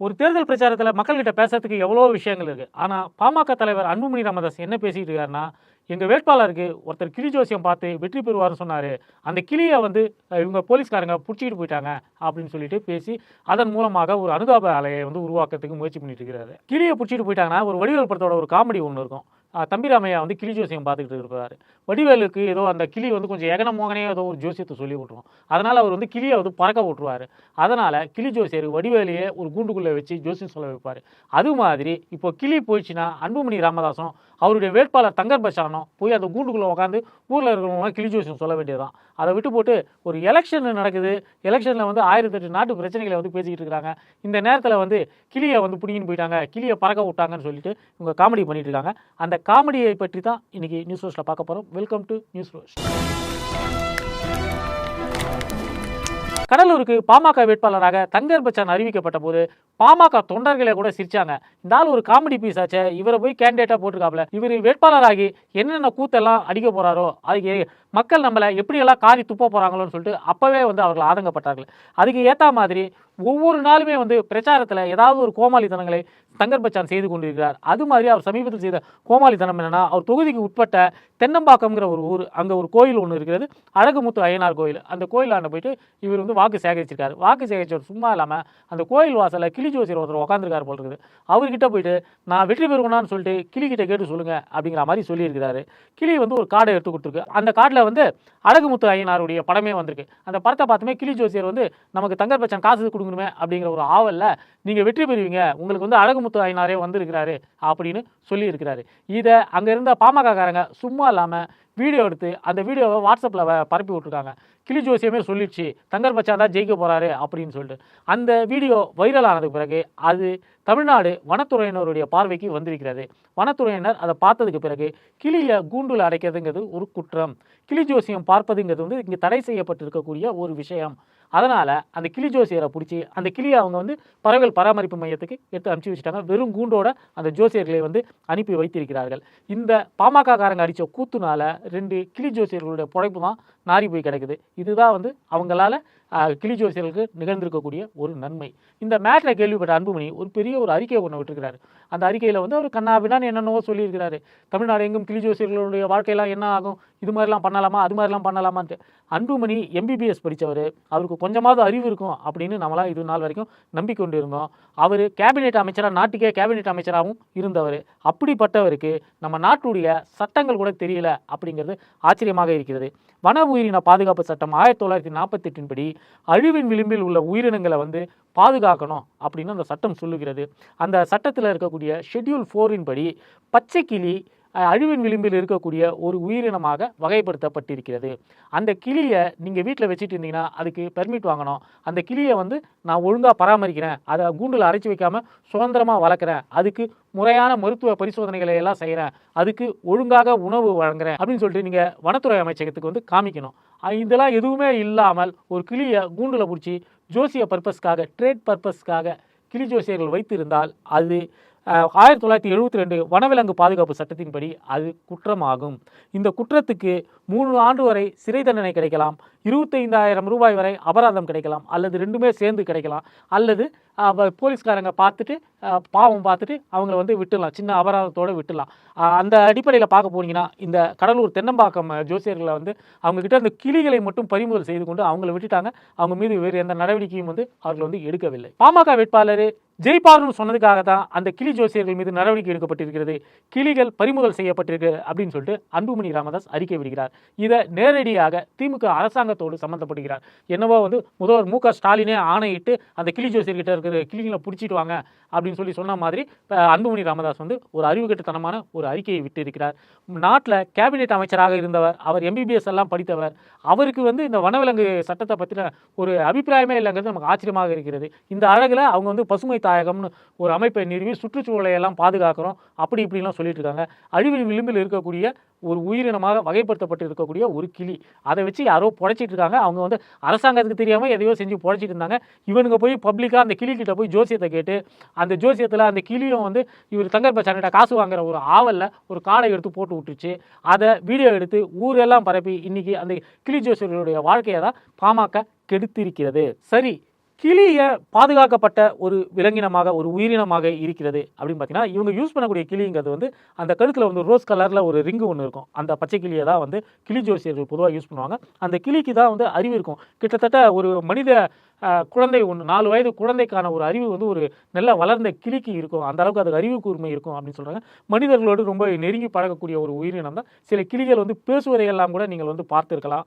ஒரு தேர்தல் பிரச்சாரத்தில் மக்கள்கிட்ட பேசுறதுக்கு எவ்வளோ விஷயங்கள் இருக்குது ஆனால் பாமக தலைவர் அன்புமணி ராமதாஸ் என்ன பேசிட்டு இருக்காருன்னா எங்கள் வேட்பாளருக்கு ஒருத்தர் கிளி ஜோசியம் பார்த்து வெற்றி பெறுவார்னு சொன்னார். அந்த கிளியை வந்து இவங்க போலீஸ்காரங்க பிடிச்சிட்டு போயிட்டாங்க அப்படின்னு சொல்லிட்டு பேசி அதன் மூலமாக ஒரு அனுதாப அலையை வந்து உருவாக்கிறதுக்கு முயற்சி பண்ணிட்டு இருக்கிறாரு. கிளியை பிடிச்சிட்டு போயிட்டாங்கன்னா ஒரு வடிவேல் படத்தோட ஒரு காமெடி ஒன்று இருக்கும். தம்பிராமையா வந்து கிளி ஜோசியம் பார்த்துக்கிட்டு இருப்பார். வடிவேலுக்கு ஏதோ அந்த கிளி வந்து கொஞ்சம் எகன மோகனே ஏதோ ஒரு ஜோசியத்தை சொல்லி விட்ருவோம் அதனால் அவர் வந்து கிளியை வந்து பறக்க விட்ருவார் அதனால் கிளி ஜோசியர் வடிவேலையே ஒரு கூண்டுக்குள்ளே வச்சு ஜோசியம் சொல்ல வைப்பார். அது மாதிரி இப்போ கிளி போயிடுச்சுன்னா அன்புமணி ராமதாசம் அவருடைய வேட்பாளர் தங்கர் பச்சானும் போய் அந்த கூண்டுக்குள்ளே உட்காந்து ஊரில் இருக்கிறவங்களாம் கிளி ஜோசியம் சொல்ல வேண்டியதுதான். அதை விட்டு போட்டு ஒரு எலெக்ஷன் நடக்குது. எலெக்ஷனில் வந்து ஆயிரத்தெட்டு நாட்டு பிரச்சனைகளை வந்து பேசிக்கிட்டு இருக்கிறாங்க இந்த நேரத்தில் வந்து கிளியை வந்து பிடிங்கின்னு போயிட்டாங்க. கிளியை பறக்க விட்டாங்கன்னு சொல்லிட்டு இவங்க காமெடி பண்ணிட்டு இருக்காங்க. அந்த காமெடியை பற்றி தான் இன்னைக்கு நியூஸ் ரோஸில் பார்க்க போகிறோம் வெல்கம் டு நியூஸ் ரோஸ் கடலூருக்கு பாமக வேட்பாளராக தங்கர் பச்சான் அறிவிக்கப்பட்ட போது பாமக தொண்டர்களே கூட சிரிச்சாங்க. இந்த ஆள் ஒரு காமெடி பீஸ் ஆச்சே இவரை போய் கேண்டிடேட்டா போட்டிருக்காப்ல. இவர் வேட்பாளராகி என்னென்ன கூத்தெல்லாம் அடிக்க போறாரோ அதுக்கு மக்கள் நம்மளை எப்படியெல்லாம் காரி துப்ப போறாங்களோன்னு சொல்லிட்டு அப்பவே வந்து அவர்கள் ஆதங்கப்பட்டார்கள். அதுக்கு ஏத்த மாதிரி ஒவ்வொரு நாளுமே வந்து பிரச்சாரத்தில் ஏதாவது ஒரு கோமாளித்தனங்களை தங்கர் பச்சான் செய்து கொண்டிருக்கிறார். அது மாதிரி அவர் சமீபத்தில் செய்த கோமாளித்தனம் என்னென்னா அவர் தொகுதிக்கு உட்பட்ட தென்னம்பாக்கம்ங்கிற ஒரு ஊர் அங்கே ஒரு கோயில் ஒன்று இருக்கிறது அழகுமுத்து அய்யனார் கோயில். அந்த கோயிலாண்ட போயிட்டு இவர் வந்து வாக்கு சேகரிச்சிருக்காரு. வாக்கு சேகரிச்சவர் சும்மா இல்லாமல் அந்த கோயில் வாசலில் கிளி ஜோசியர் ஒருத்தர் உட்காந்துருக்கார் போல் இருக்குது. அவர்கிட்ட போயிட்டு நான் வெற்றி பெறுவேனான்னு சொல்லிட்டு கிளி கேட்டு சொல்லுங்கள் அப்படிங்கிற மாதிரி சொல்லியிருக்கிறாரு. கிளி வந்து ஒரு கார்டை எடுத்து கொடுத்துருக்கு. அந்த கார்டில் வந்து அழகுமுத்து அய்யனாருடைய படமே வந்திருக்கு. அந்த படத்தை பார்த்துமே கிளி ஜோசியர் வந்து நமக்கு தங்கர் பச்சான் காசு கொடுக்கணுமே அப்படிங்கிற ஒரு ஆவலில் நீங்கள் வெற்றி பெறுவீங்க. உங்களுக்கு வந்து அழகுமுத்து ஐநாரே வந்திருக்கிறாரு அப்படின்னு சொல்லியிருக்கிறாரு. இதை அங்கே இருந்த பாமகக்காரங்க சும்மா இல்லாமல் வீடியோ எடுத்து அந்த வீடியோவை வாட்ஸ்அப்பில் பரப்பி விட்ருக்காங்க கிளி ஜோசியமே சொல்லிடுச்சு தங்கர் பச்சா தான் ஜெயிக்க போகிறாரு அப்படின்னு சொல்லிட்டு. அந்த வீடியோ வைரல் ஆனதுக்கு பிறகு அது தமிழ்நாடு வனத்துறையினருடைய பார்வைக்கு வந்திருக்கிறது. வனத்துறையினர் அதை பார்த்ததுக்கு பிறகு கிளியில் கூண்டுல அடைக்கிறதுங்கிறது ஒரு குற்றம். கிளி ஜோசியம் பார்ப்பதுங்கிறது வந்து இங்கே தடை செய்யப்பட்டிருக்கக்கூடிய ஒரு விஷயம். அதனால் அந்த கிளி ஜோசியரை பிடிச்சி அந்த கிளியை அவங்க வந்து பறவைகள் பராமரிப்பு மையத்துக்கு எடுத்து அனுப்பிச்சி வச்சுட்டாங்க. வெறும் கூண்டோட அந்த ஜோசியர்களை வந்து அனுப்பி வைத்திருக்கிறார்கள். இந்த பாமக காரங்க அடித்த கூத்துனால ரெண்டு கிளி ஜோசியர்களுடைய புழைப்பு தான் நாரி போய் கிடக்குது. இதுதான் வந்து அவங்களால ஆஹ், கிளி ஜோசியர்களுக்கு நிகழ்ந்திருக்கக்கூடிய ஒரு நன்மை. இந்த மேட்டரை கேள்விப்பட்ட அன்புமணி ஒரு பெரிய ஒரு அறிக்கை ஒன்று விட்டுருக்கிறாரு. அந்த அறிக்கையில் வந்து அவர் கண்ணா என்னென்னவோ சொல்லியிருக்கிறாரு. தமிழ்நாடு எங்கும் கிளி ஜோசியர்களுடைய வாழ்க்கையெல்லாம் என்ன ஆகும்? இது மாதிரிலாம் பண்ணலாமா? அது மாதிரிலாம் பண்ணலாமான்ட்டு. அன்புமணி எம்பிபிஎஸ் படித்தவர் அவருக்கு கொஞ்சமாவது அறிவு இருக்கும் அப்படின்னு நம்மளாம் இது நாள் வரைக்கும் நம்பிக்கொண்டு இருந்தோம் அவர் கேபினெட் அமைச்சராக நாட்டுக்கே கேபினெட் அமைச்சராகவும் இருந்தவர். அப்படிப்பட்டவருக்கு நம்ம நாட்டுடைய சட்டங்கள் கூட தெரியல அப்படிங்கிறது ஆச்சரியமாக இருக்கிறது. வன உயிரின பாதுகாப்பு சட்டம் ஆயிரத்தி தொள்ளாயிரத்தி நாற்பத்தெட்டின் படி அழிவின் விளிம்பில் உள்ள உயிரினங்களை வந்து பாதுகாக்கணும் அப்படின்னு அந்த சட்டம் சொல்லுகிறது. அந்த சட்டத்தில் இருக்கக்கூடிய ஷெட்யூல் ஃபோரின் படி பச்சை கிளி அழிவின் விளிம்பில் இருக்கக்கூடிய ஒரு உயிரினமாக வகைப்படுத்தப்பட்டிருக்கிறது. அந்த கிளியை நீங்கள் வீட்டில் வச்சுட்டு இருந்தீங்கன்னா அதுக்கு பெர்மிட் வாங்கணும். அந்த கிளியை வந்து நான் ஒழுங்காக பராமரிக்கிறேன். அதை கூண்டில் அரைச்சி வைக்காமல் சுதந்திரமாக வளர்க்குறேன். அதுக்கு முறையான மருத்துவ பரிசோதனைகளை எல்லாம் செய்கிறேன் அதுக்கு ஒழுங்காக உணவு வழங்குறேன் அப்படின்னு சொல்லிட்டு நீங்கள் வனத்துறை அமைச்சகத்துக்கு வந்து காமிக்கணும். இதெல்லாம் எதுவுமே இல்லாமல் ஒரு கிளியை கூண்டில் பிடிச்சி ஜோசிய பர்பஸ்க்காக ட்ரேட் பர்பஸ்க்காக கிளி ஜோசியர்கள் வைத்திருந்தால் அது ஆயிரத்தி தொள்ளாயிரத்தி எழுபத்தி ரெண்டு வனவிலங்கு பாதுகாப்பு சட்டத்தின்படி அது குற்றமாகும். இந்த குற்றத்துக்கு மூணு ஆண்டு வரை சிறை தண்டனை கிடைக்கலாம் இருபத்தைந்தாயிரம் ரூபாய் வரை அபராதம் கிடைக்கலாம் அல்லது ரெண்டுமே சேர்ந்து கிடைக்கலாம் அல்லது போலீஸ்காரங்க பார்த்துட்டு பாவம் பார்த்துட்டு அவங்கள வந்து விட்டுடலாம் சின்ன அபராதத்தோடு விட்டுடலாம். அந்த அடிப்படையில் பார்க்க போனீங்கன்னா இந்த கடலூர் தென்னம்பாக்கம் ஜோசியர்களை வந்து அவங்கக்கிட்ட அந்த கிளிகளை மட்டும் பறிமுதல் செய்து கொண்டு அவங்கள விட்டுட்டாங்க. அவங்க மீது வேறு எந்த நடவடிக்கையும் வந்து அவர்கள் வந்து எடுக்கவில்லை. பாமக வேட்பாளர் ஜெயிப்பார்னு சொன்னதுக்காக தான் அந்த கிளி ஜோசியர்கள் மீது நடவடிக்கை எடுக்கப்பட்டிருக்கிறது. கிளிகள் பறிமுதல் செய்யப்பட்டிருக்கு அப்படின்னு சொல்லிட்டு அன்புமணி ராமதாஸ் அறிக்கை விடுகிறார். இதை நேரடியாக திமுக அரசாங்கத்தோடு சம்மந்தப்படுகிறார் என்னவோ வந்து முதல்வர் மு க ஸ்டாலினே ஆணையிட்டு அந்த கிளி ஜோசியர்கிட்ட இருக்கிற கிளிகளை பிடிச்சிட்டு வாங்க அப்படின்னு சொல்லி சொன்ன மாதிரி அன்புமணி ராமதாஸ் வந்து ஒரு அறிவுகட்டுத்தனமான ஒரு அறிக்கையை விட்டு இருக்கிறார் நாட்டில் கேபினெட் அமைச்சராக இருந்தவர் அவர் எம்பிபிஎஸ் எல்லாம் படித்தவர் அவருக்கு வந்து இந்த வனவிலங்கு சட்டத்தை பற்றின ஒரு அபிப்பிராயமே இல்லைங்கிறது நமக்கு ஆச்சரியமாக இருக்கிறது. இந்த அழகில் அவங்க வந்து பசுமை தாயகம்னு ஒரு அமைப்பை நிறுவி சுற்றுச்சூழலை எல்லாம் பாதுகாக்கிறோம். அப்படி இப்படிலாம் சொல்லிட்டு இருக்காங்க அழிவின் விளிம்பில் இருக்கக்கூடிய ஒரு உயிரினமாக வகைப்படுத்தப்பட்டு இருக்கக்கூடிய ஒரு கிளி. அதை வச்சு யாரோ புழைச்சிட்டு இருக்காங்க அவங்க வந்து அரசாங்கத்துக்கு தெரியாமல் எதையோ செஞ்சு புழைச்சிட்டு இருந்தாங்க இவனுங்க போய் பப்ளிக்காக அந்த கிளி கிட்ட போய் ஜோசியத்தை கேட்டு அந்த ஜோசியத்தில் அந்த கிளியும் வந்து இவர் தங்கர்ப பச்சான்கிட்ட காசு வாங்குற ஒரு ஆவலில் ஒரு காடை எடுத்து போட்டு விட்டுச்சு அதை வீடியோ எடுத்து ஊரெல்லாம் பரப்பி இன்னைக்கு அந்த கிளி ஜோசியர்களுடைய வாழ்க்கையை தான் பாமக கெடுத்திருக்கிறது. சரி கிளியை பாதுகாக்கப்பட்ட ஒரு விலங்கினமாக ஒரு உயிரினமாக இருக்கிறது அப்படின்னு பார்த்தீங்கன்னா இவங்க யூஸ் பண்ணக்கூடிய கிளிங்கிறது வந்து அந்த கழுத்தில் வந்து ரோஸ் கலரில் ஒரு ரிங்கு ஒன்று இருக்கும். அந்த பச்சை கிளியை தான் வந்து கிளி ஜோசியர்கள் பொதுவாக யூஸ் பண்ணுவாங்க. அந்த கிளிக்கு தான் வந்து அறிவு இருக்கும். கிட்டத்தட்ட ஒரு மனித குழந்தை ஒன்று நாலு வயது குழந்தைக்கான ஒரு அறிவு வந்து ஒரு நல்ல வளர்ந்த கிளிக்கு இருக்கும். அந்த அளவுக்கு அதுக்கு அறிவு கூர்மை இருக்கும் அப்படின்னு சொல்கிறாங்க மனிதர்களோடு ரொம்ப நெருங்கி பழகக்கூடிய ஒரு உயிரினம் தான். சில கிளிகள் வந்து பேசுவதையெல்லாம் கூட நீங்கள் வந்து பார்த்துருக்கலாம்.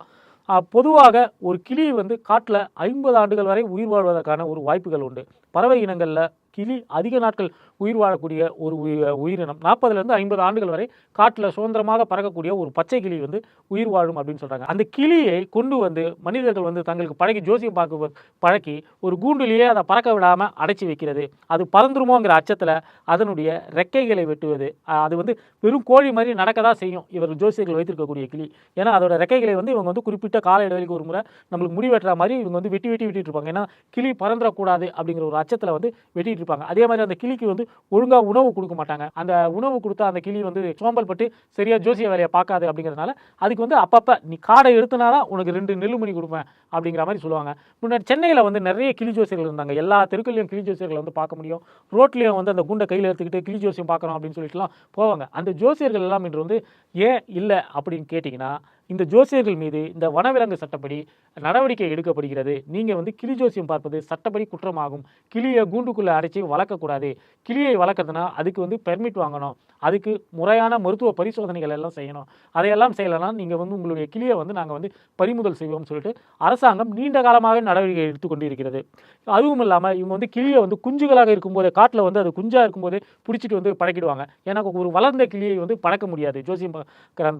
பொதுவாக ஒரு கிளி வந்து காட்டில் ஐம்பது ஆண்டுகள் வரை உயிர் வாழ்வதற்கான ஒரு வாய்ப்புகள் உண்டு. பறவை இனங்களில் கிளி அதிக நாட்கள் உயிர் வாழக்கூடிய ஒரு உயி- உயிரினம் நாற்பதுலேருந்து ஐம்பது ஆண்டுகள் வரை காட்டில் சுதந்திரமாக பறக்கக்கூடிய ஒரு பச்சை கிளி வந்து உயிர் வாழும் அப்படின்னு சொல்கிறாங்க அந்த கிளியை கொண்டு வந்து மனிதர்கள் வந்து தங்களுக்கு பழகி ஜோசியம் பார்க்க பழக்கி ஒரு கூண்டிலேயே அதை பறக்க விடாமல் அடைச்சி வைக்கிறது. அது பறந்துருமோங்கிற அச்சத்தில் அதனுடைய ரெக்கைகளை வெட்டுவது. அது வந்து வெறும் கோழி மாதிரி நடக்க தான் செய்யும். இவர் ஜோசியர்கள் வைத்திருக்கக்கூடிய கிளி. ஏன்னா அதோட ரெக்கைகளை வந்து இவங்க வந்து குறிப்பிட்ட கால இடைவெளிக்கு ஒரு முறை நம்மளுக்கு முடி வெட்டுற மாதிரி இவங்க வந்து வெட்டி வெட்டி விட்டுட்டு இருப்பாங்க. ஏன்னா கிளி பறந்துடக்கூடாது அப்படிங்கிற ஒரு அச்சத்தில் வந்து வெட்டிட்டு இருப்பாங்க. அதே மாதிரி அந்த கிளிக்கு வந்து ஒழுங்காக உணவு கொடுக்க மாட்டாங்க. அந்த உணவு கொடுத்தா அந்த கிளி வந்து சோம்பல் பட்டு சரியாக ஜோசிய வேலையை பார்க்காது அப்படிங்கிறதுனால அதுக்கு வந்து அப்பப்போ நீ காடை எடுத்தனாதான் உனக்கு ரெண்டு நெல்லுமணி கொடுப்பேன் அப்படிங்கிற மாதிரி சொல்லுவாங்க. முன்னாடி சென்னையில் வந்து நிறைய கிளி ஜோசியர்கள் இருந்தாங்க. எல்லா தெருக்கள்லையும் கிளி ஜோசியர்களை வந்து பார்க்க முடியும். ரோட்லேயும் வந்து அந்த குண்டை கையில் எடுத்துக்கிட்டு கிளி ஜோசியம் பார்க்குறோம் அப்படின்னு சொல்லிட்டுலாம் போவாங்க. அந்த ஜோசியர்கள் எல்லாம் இன்று வந்து ஏன் இல்லை? அப்படின்னு கேட்டிங்கன்னா இந்த ஜோசியர்கள் மீது இந்த வனவிலங்கு சட்டப்படி நடவடிக்கை எடுக்கப்படுகிறது. நீங்கள் வந்து கிளி ஜோசியம் பார்ப்பது சட்டப்படி குற்றமாகும். கிளியை கூண்டுக்குள்ளே அடைச்சி வளர்க்கக்கூடாது. கிளியை வளர்க்கறதுனா அதுக்கு வந்து பெர்மிட் வாங்கணும். அதுக்கு முறையான மருத்துவ பரிசோதனைகள் எல்லாம் செய்யணும். அதையெல்லாம் செய்யலைன்னா நீங்கள் வந்து உங்களுடைய கிளியை வந்து நாங்கள் வந்து பறிமுதல் செய்வோம்னு சொல்லிட்டு அரசாங்கம் நீண்ட காலமாக நடவடிக்கை எடுத்துக்கொண்டு இருக்கிறது அதுவும் இல்லாமல் இவங்க வந்து கிளியை வந்து குஞ்சுகளாக இருக்கும்போது காட்டில் வந்து அது குஞ்சாக இருக்கும்போதே பிடிச்சிட்டு வந்து பழக்கிடுவாங்க. ஏன்னா ஒரு வளர்ந்த கிளியை வந்து பழக்க முடியாது. ஜோசியம்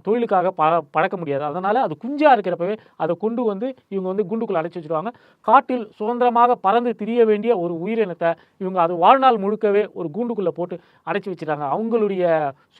தொழிலுக்காக ப பழக்க முடியாது. அதனால் அது குஞ்சாக இருக்கிறப்பவே அதை கொண்டு வந்து இவங்க வந்து குண்டுக்குள்ள அடைச்சி வச்சிருவாங்க. காட்டில் சுதந்திரமாக பறந்து திரிய வேண்டிய ஒரு உயிரினத்தை இவங்க அது வாழ்நாள் முழுக்கவே ஒரு கூண்டுக்குள்ளே போட்டு அடைச்சி வச்சிருக்காங்க. அவங்களுடைய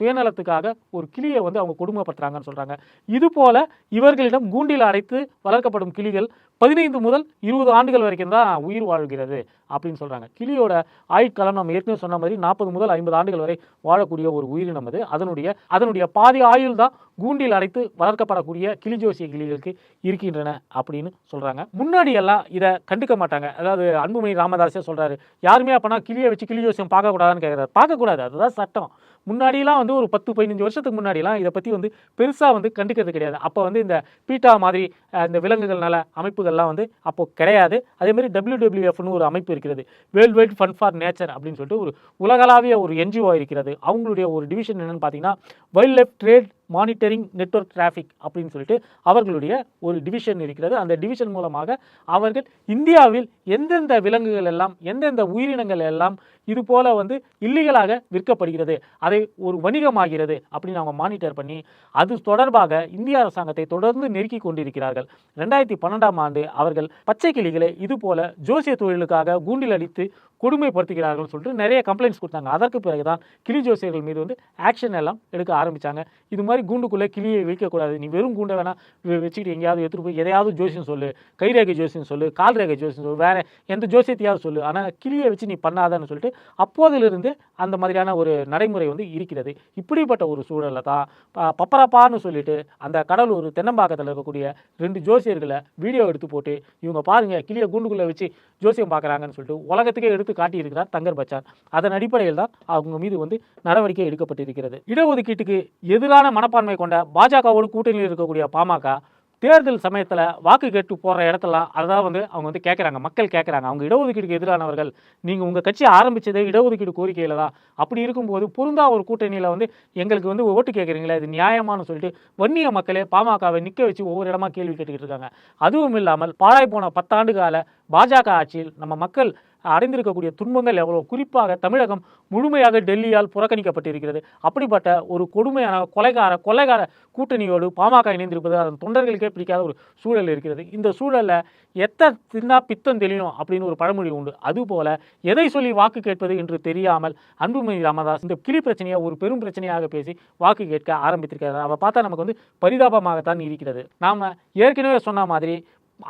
சுயநலத்துக்காக ஒரு கிளியை வந்து அவங்க கொடுமைப்படுத்துகிறாங்கன்னு சொல்கிறாங்க இதுபோல இவர்களிடம் கூண்டில் அடைத்து வளர்க்கப்படும் கிளிகள் பதினைந்து முதல் இருபது ஆண்டுகள் வரைக்கும் தான் உயிர் வாழ்கிறது அப்படின்னு சொல்கிறாங்க கிளியோட ஆயுட்காலம் நம்ம ஏற்கனவே சொன்ன மாதிரி நாற்பது முதல் ஐம்பது ஆண்டுகள் வரை வாழக்கூடிய ஒரு உயிரினம் அது. அதனுடைய அதனுடைய பாதி ஆயுள் தான் கூண்டில் அடைத்து வளர்க்கப்படக்கூடிய கிளிஜோசிய கிளிகளுக்கு இருக்கின்றன அப்படின்னு சொல்கிறாங்க முன்னாடி எல்லாம் இதை கண்டுக்க மாட்டாங்க. அதாவது அன்புமணி ராமதாஸே சொல்கிறாரு யாருமே அப்போனா கிளியை வச்சு கிளிஜோசியம் பார்க்கக்கூடாதுன்னு கேட்குறாரு பார்க்கக்கூடாது. அதுதான் சட்டம். முன்னாடிலாம் வந்து ஒரு பத்து பதினஞ்சு வருஷத்துக்கு முன்னாடிலாம் இதை பற்றி வந்து பெருசாக வந்து கண்டுக்கிறது கிடையாது. அப்போ வந்து இந்த பீட்டா மாதிரி இந்த விலங்குகள்னால அமைப்புகள்லாம் வந்து அப்போது கிடையாது. அதேமாதிரி டபிள்யூடபிள்யூஎஃப்னு ஒரு அமைப்பு இருக்கிறது. World wide fund for nature அப்படின்னு சொல்லிட்டு ஒரு உலகளாவிய ஒரு என்ஜிஓ இருக்கிறது. அவங்களுடைய ஒரு டிவிஷன் என்னென்னு பார்த்தீங்கன்னா wild life trade monitoring network traffic அப்படின்னு சொல்லிட்டு அவர்களுடைய ஒரு டிவிஷன் இருக்கிறது. அந்த டிவிஷன் மூலமாக அவர்கள் இந்தியாவில் எந்தெந்த விலங்குகள் எல்லாம் எந்தெந்த உயிரினங்கள் எல்லாம் இது போல் வந்து இல்லீகலாக விற்கப்படுகிறது அதை ஒரு வணிகமாகிறது அப்படின்னு அவங்க மானிட்டர் பண்ணி அது தொடர்பாக இந்திய அரசாங்கத்தை தொடர்ந்து நெருக்கி கொண்டிருக்கிறார்கள். ரெண்டாயிரத்தி பன்னெண்டாம் ஆண்டு அவர்கள் பச்சை கிளிகளை இது போல ஜோசிய தொழிலுக்காக கூண்டில் அடித்து கொடுமைப்படுத்துகிறார்கள் சொல்லிட்டு நிறைய கம்ப்ளைண்ட்ஸ் கொடுத்தாங்க. அதற்கு பிறகு தான் கிளி ஜோசியர்கள் மீது வந்து ஆக்ஷன் எல்லாம் எடுக்க ஆரம்பித்தாங்க இது மாதிரி கூண்டுக்குள்ளே கிளியை வைக்கக்கூடாது. நீ வெறும் கூண்டை வேணால் வச்சுக்கிட்டு எங்கேயாவது எடுத்துகிட்டு போய் எதையாவது ஜோசியம் சொல்லு. கைரேகை ஜோசியம் சொல்லு கால் ரேகை ஜோசியம் சொல்லு வேறு எந்த ஜோசியத்தையாவது சொல்லு. ஆனால் கிளியை வச்சு நீ பண்ணாதன்னு சொல்லிட்டு அப்போதிலிருந்து அந்த மாதிரியான ஒரு நடைமுறை வந்து இருக்கிறது. இப்படிப்பட்ட ஒரு சூழலில் தான் ப- பப்பரப்பான்னு சொல்லிட்டு அந்த கடலூர் தென்னம்பாக்கத்தில் இருக்கக்கூடிய ரெண்டு ஜோசியர்களை வீடியோ எடுத்து போட்டு இவங்க பாருங்கள் கிளியை கூண்டுக்குள்ளே வச்சு ஜோசியம் பார்க்குறாங்கன்னு சொல்லிட்டு உலகத்துக்கே எடுத்து காட்டியிருக்கிறார் தங்கர் பச்சான். அதன் அடிப்படையில் தான் அவங்க மீது வந்து நடவடிக்கை எடுக்கப்பட்டிருக்கிறது. இடஒதுக்கீட்டுக்கு எதிரான மனப்பான்மை கொண்ட பாஜகவோடு கூட்டணியில் இருக்கக்கூடிய பாமக தேர்தல் சமயத்தில் வாக்கு கேட்டு போகிற இடத்துல அதான் வந்து அவங்க வந்து கேட்குறாங்க மக்கள் கேட்குறாங்க அவங்க இடஒதுக்கீடுக்கு எதிரானவர்கள் நீங்கள் உங்கள் கட்சி ஆரம்பித்ததே இடஒதுக்கீடு கோரிக்கையில் தான். அப்படி இருக்கும்போது பொருந்தா ஒரு கூட்டணியில் வந்து எங்களுக்கு வந்து ஓட்டு கேட்குறீங்களே இது நியாயமானு சொல்லிட்டு வன்னிய மக்களே பாமகவை நிற்க வச்சு ஒவ்வொரு இடமா கேள்வி கேட்டுக்கிட்டு இருக்காங்க. அதுவும் இல்லாமல் பாழாய் போன பத்தாண்டு கால பாஜக ஆட்சியில் நம்ம மக்கள் அடைந்திருக்கக்கூடிய துன்பங்கள் எவ்வளோ? குறிப்பாக தமிழகம் முழுமையாக டெல்லியால் புறக்கணிக்கப்பட்டிருக்கிறது. அப்படிப்பட்ட ஒரு கொடுமையான கொலைகார கொலைகார கூட்டணியோடு பாமக இணைந்திருப்பது அதன் தொண்டர்களுக்கே பிடிக்காத ஒரு சூழல் இருக்கிறது. இந்த சூழலில் எத்த தின்னா பித்தம் தெளியும் அப்படின்னு ஒரு பழமொழி உண்டு. அதுபோல எதை சொல்லி வாக்கு கேட்பது என்று தெரியாமல் அன்புமணி ராமதாஸ் இந்த கிளி பிரச்சனையை ஒரு பெரும் பிரச்சனையாக பேசி வாக்கு கேட்க ஆரம்பித்திருக்கிறார். அவ பார்த்தா நமக்கு வந்து பரிதாபமாகத்தான் இருக்கிறது. நாம் ஏற்கனவே சொன்ன மாதிரி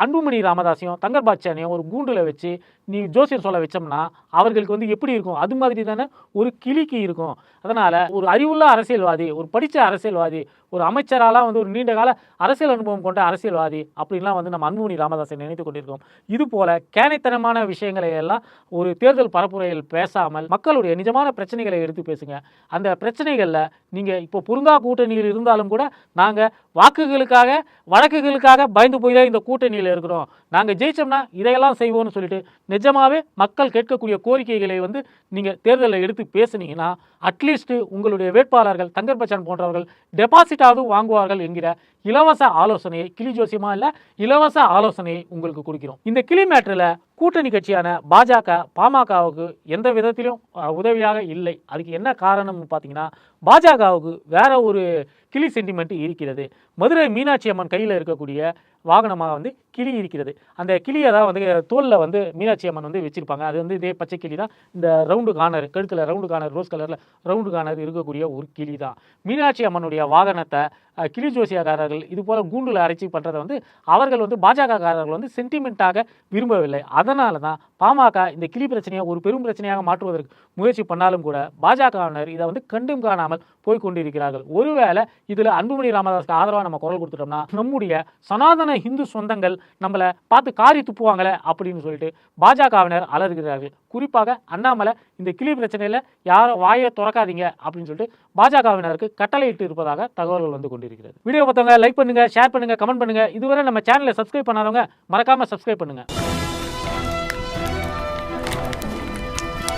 அன்புமணி ராமதாஸையும் தங்கர் பாட்சியானையும் ஒரு கூண்டில் வச்சு நீ ஜோசியம் சொல்ல வச்சோம்னா அவர்களுக்கு வந்து எப்படி இருக்கும்? அது மாதிரி தானே ஒரு கிளிக்கு இருக்கும். அதனால் ஒரு அறிவுள்ள அரசியல்வாதி ஒரு படித்த அரசியல்வாதி ஒரு அமைச்சராலாம் வந்து ஒரு நீண்ட கால அரசியல் அனுபவம் கொண்ட அரசியல்வாதி அப்படின்லாம் வந்து நம்ம அன்புமணி ராமதாஸை நினைத்து கொண்டிருக்கோம். இது போல கேனைத்தனமான விஷயங்களை எல்லாம் ஒரு தேர்தல் பரப்புரையில் பேசாமல் மக்களுடைய நிஜமான பிரச்சனைகளை எடுத்து பேசுங்க. அந்த பிரச்சனைகளில் நீங்கள் இப்போ பொருந்தா கூட்டணியில் இருந்தாலும் கூட நாங்கள் வாக்குகளுக்காக வழக்குகளுக்காக பயந்து போய் தான் இந்த கூட்டணியில் இருக்கிறோம். நாங்கள் ஜெயிச்சோம்னா இதையெல்லாம் செய்வோம்னு சொல்லிட்டு நிஜமாவே மக்கள் கேட்கக்கூடிய கோரிக்கைகளை வந்து நீங்கள் தேர்தலில் எடுத்து பேசுனீங்கன்னா அட்லீஸ்ட் உங்களுடைய வேட்பாளர்கள் தங்கர் பச்சான் போன்றவர்கள் டெபாசிட்டாவது வாங்குவார்கள் என்கிற இலவச ஆலோசனையை கிளி ஜோசியமா இல்லை இலவச ஆலோசனையை உங்களுக்கு கொடுக்கிறோம். இந்த கிளி மேட்டரில் கூட்டணி கட்சியான பாஜக பாமகவுக்கு எந்த விதத்திலும் உதவியாக இல்லை. அதுக்கு என்ன காரணம்னு பார்த்தீங்கன்னா பாஜகவுக்கு வேற ஒரு கிளி சென்டிமெண்ட் இருக்கிறது. மதுரை மீனாட்சி அம்மன் கையில் இருக்கக்கூடிய வாகனமாக வந்து கிளி இருக்கிறது. அந்த கிளியை தான் வந்து தோலில் வந்து மீனாட்சி அம்மன் வந்து வச்சுருப்பாங்க. அது வந்து இதே பச்சை கிளி தான். இந்த ரவுண்டு கானர் கழுத்தில் ரவுண்டு கானர் ரோஸ் கலரில் ரவுண்டு கானர் இருக்கக்கூடிய ஒரு கிளி தான். மீனாட்சி அம்மனுடைய வாகனத்தை கிளி ஜோசியாக்காரர்கள் இது போல் கூண்டில் அரைச்சி பண்ணுறதை வந்து அவர்கள் வந்து பாஜக காரர்கள் வந்து சென்டிமெண்ட்டாக விரும்பவில்லை. அதனால தான் பாமக இந்த கிளி பிரச்சனையை ஒரு பெரும் பிரச்சனையாக மாற்றுவதற்கு முயற்சி பண்ணாலும் கூட பாஜகவினர் இதை வந்து கண்டும் காணாமல் போய் கொண்டிருக்கிறார்கள் ஒருவேளை இதில் அன்புமணி ராமதாஸ்க்கு ஆதரவாக நம்ம குரல் கொடுத்துட்டோம்னா நம்முடைய சனாதன இந்து சொந்தங்கள் நம்மளை பார்த்து காரி துப்புவாங்களே அப்படின்னு சொல்லிட்டு பாஜகவினர் அலறுகிறார்கள். குறிப்பாக அண்ணாமலை இந்த கிளி பிரச்சனையில் யாரும் வாயை திறக்காதீங்க அப்படின்னு சொல்லிட்டு பாஜகவினருக்கு கட்டளையிட்டு இருப்பதாக தகவல்கள் வந்து கொண்டிருக்கிறது. வீடியோ பார்த்தவங்க லைக் பண்ணுங்கள் ஷேர் பண்ணுங்கள் கமெண்ட் பண்ணுங்க. இதுவரை நம்ம சேனலை சப்ஸ்கிரைப் பண்ணாதவங்க மறக்காமல் சப்ஸ்கிரைப் பண்ணுங்கள்